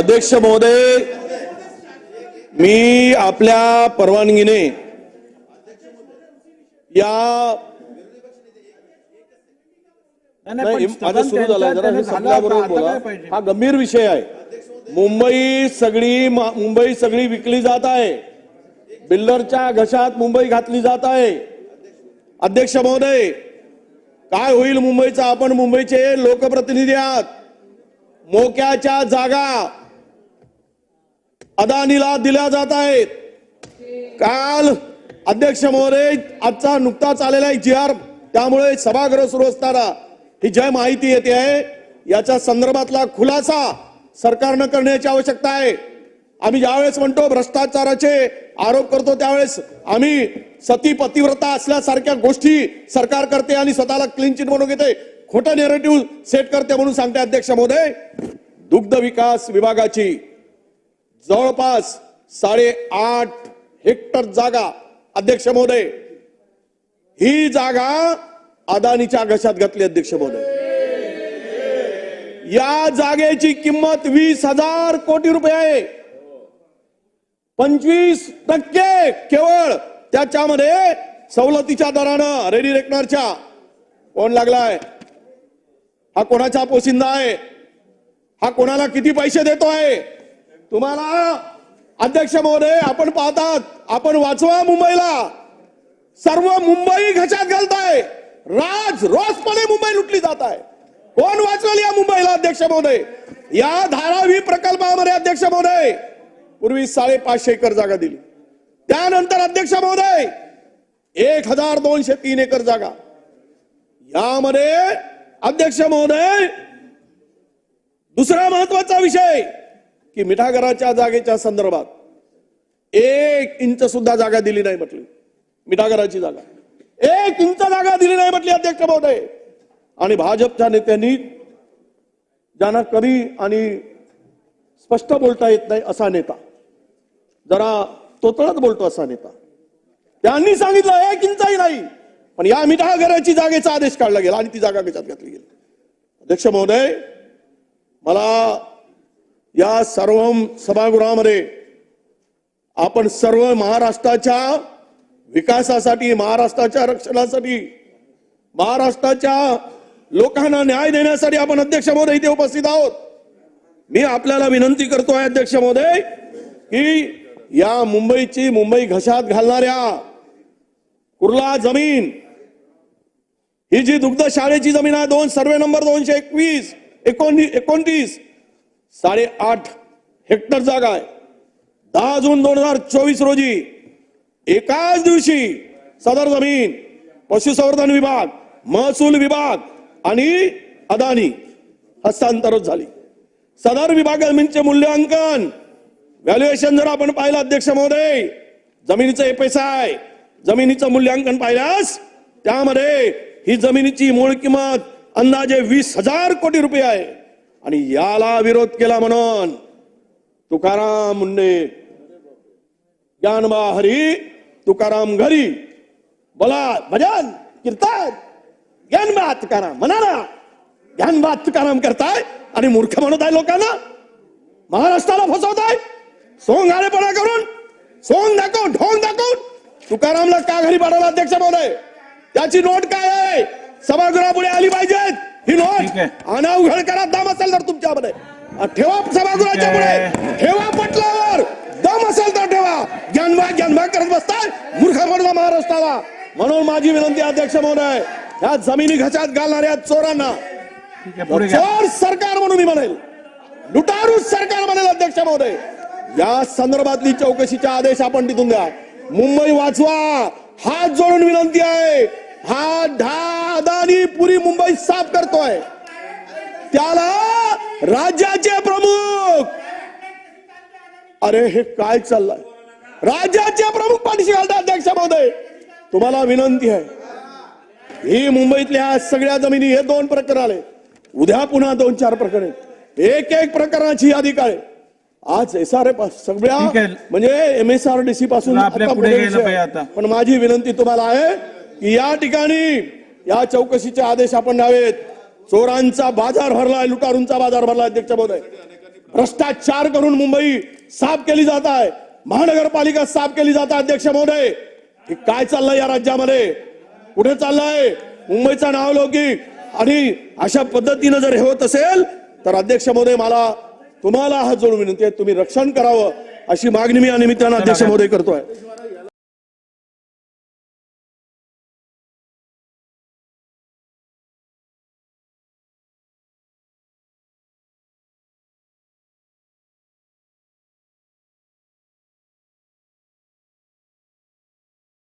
अध्यक्ष महोदय मी आपल्या परवानगीने या माझं सुरू झालंय जरा हे संपल्याबरोबर बोला. हा गंभीर विषय आहे. मुंबई सगळी मुंबई सगळी विकली जात आहे. बिल्डरच्या घशात मुंबई घातली जात आहे. अध्यक्ष महोदय काय होईल मुंबईचा? आपण मुंबईचे लोकप्रतिनिधी आहात. मोक्याच्या जागा अदानीला दिल्या जात आहेत. काल अध्यक्ष महोदय आजचा नुकताच आलेला एक जी आर त्यामुळे सभागृह सुरू असताना ही जय माहिती येते आहे. याच्या संदर्भातला खुलासा सरकारनं करण्याची आवश्यकता आहे. आम्ही ज्यावेळेस म्हणतो भ्रष्टाचाराचे आरोप करतो त्यावेळेस आम्ही सती पतिव्रता असल्यासारख्या गोष्टी सरकार करते आणि स्वतःला क्लीन चिट म्हणून घेते. खोटं नेरेटिव्ह सेट करते म्हणून सांगते अध्यक्ष महोदय. दुग्ध विकास विभागाची जवळपास साडेआठ हेक्टर जागा अध्यक्ष महोदय. ही जागा अदानीच्या घशात घातली अध्यक्ष महोदय. या जागेची किंमत वीस हजार कोटी रुपये आहे. पंचवीस टक्के केवळ त्याच्यामध्ये सवलतीच्या दरानं रेडी रेकनरच्या कोण लागलाय? हा कोणाचा पोशिंदा आहे? हा कोणाला किती पैसे देतो आहे तुम्हाला अध्यक्ष महोदय आपण पाहतात आपण वाचवा मुंबईला. सर्व मुंबई घशात घालताय. राज रोजपणे मुंबई लुटली जात आहे कोण वाचवेल या मुंबईला अध्यक्ष महोदय? या धारावी प्रकल्पामध्ये अध्यक्ष महोदय पूर्वी साडेपाचशे एकर जागा दिली. त्यानंतर अध्यक्ष महोदय एक हजार दोनशे तीन एकर जागा. यामध्ये अध्यक्ष महोदय दुसरा महत्त्वाचा विषय की मिठागराच्या जागेच्या संदर्भात एक इंच सुद्धा जागा दिली नाही म्हटली. मिठागराची जागा. एक इंच जागा दिली नाही म्हटली अध्यक्ष महोदय. आणि भाजपच्या नेत्यांनी ज्यांना कमी आणि स्पष्ट बोलता येत नाही असा नेता जरा तोतळत बोलतो असा नेता त्यांनी सांगितलं एक इंचही नाही. पण या मिठागराची जागेचा आदेश काढला गेला आणि ती जागा कशात घातली गेली. अध्यक्ष महोदय मला या सर्व सभागृहामध्ये आपण सर्व महाराष्ट्राच्या विकासासाठी महाराष्ट्राच्या रक्षणासाठी महाराष्ट्राच्या लोकांना न्याय देण्यासाठी आपण अध्यक्ष महोदय इथे उपस्थित आहोत. मी आपल्याला विनंती करतोय अध्यक्ष महोदय की या मुंबईची मुंबई घशात घालणाऱ्या कुर्ला जमीन ही जी दुग्ध शाळेची जमीन आहे दोन सर्वे नंबर दोनशे एकवीस एकोणतीस एकोणतीस साडेआठ हेक्टर जागा आहे. दहा जून दोन हजार चोवीस रोजी एकाच दिवशी सदर जमीन पशुसंवर्धन विभाग महसूल विभाग आणि अदानी हस्तांतरित झाली. सदर विभाग जमीनचे मूल्यांकन व्हॅल्युएशन जर आपण पाहिलं अध्यक्ष महोदय जमिनीचं एफएसआय जमिनीचं मूल्यांकन पाहिल्यास त्यामध्ये ही जमिनीची मूळ किंमत अंदाजे वीस हजार कोटी रुपये आहे. आणि याला विरोध केला म्हणून तुकाराम मुंडे ज्ञानबा हरी तुकाराम घरी बोला भजन कीर्तन ज्ञानबा तुकाराम म्हणा ना ज्ञानबा तुकाराम करताय आणि मूर्ख म्हणत आहे लोकांना महाराष्ट्राला फसवताय सोंग आलेपणा करून सोंग दाखवून ढोंग दाखवून तुकारामला का घरी पाठवला अध्यक्ष महोदय? त्याची नोट काय आहे? सभागृहापुढे आली पाहिजेत. ही नोट. अनावघड करा दम असेल तर तुमच्यामध्ये. ठेवा सभागृहाच्या. पुढे ठेवा पटलावर. दम असेल तर ठेवा. ज्ञानबा ज्ञानबा करत बसताय. मूर्ख म्हणता महाराष्ट्राला. म्हणून माझी विनंती अध्यक्ष महोदय ह्या जमिनी घशात घालणाऱ्या चोरांना. चोर सरकार म्हणून मी म्हणेल. लुटारू सरकार म्हणेल अध्यक्ष महोदय. या संदर्भातली चौकशीचे आदेश आपण तिथून द्या. मुंबई वाचवा. हात जोडून विनंती आहे. हा ढा अदानी पुरी मुंबई साफ करतोय. त्याला राज्याचे प्रमुख. अरे हे काय चाललंय? राज्याचे प्रमुख पाठीशी घालतात अध्यक्ष महोदय. तुम्हाला विनंती आहे. ही मुंबईतल्या सगळ्या जमिनी हे दोन प्रकरण आले. उद्या पुन्हा दोन चार प्रकरण. एक एक प्रकरणाची यादी काढे आज एस आर सगळ्या. म्हणजे M S R D C पासून. पण माझी विनंती तुम्हाला आहे की या ठिकाणी या चौकशीचे आदेश आपण द्यावेत. चोरांचा बाजार भरलाय लुटारूंचा बाजार भरलाय अध्यक्ष महोदय भ्रष्टाचार करून मुंबई साफ केली जात आहे. महानगरपालिका साफ केली जात आहे अध्यक्ष महोदय. हे काय चाललंय या राज्यामध्ये? कुठे चाललंय? मुंबईचा नाव लौकिक आणि अशा पद्धतीनं जर हे होत असेल तर अध्यक्ष महोदय मला तुम्हाला हा जोडून विनंती आहे तुम्ही रक्षण करावं अशी मागणी मी या निमित्तानं अध्यक्ष महोदय करतोय.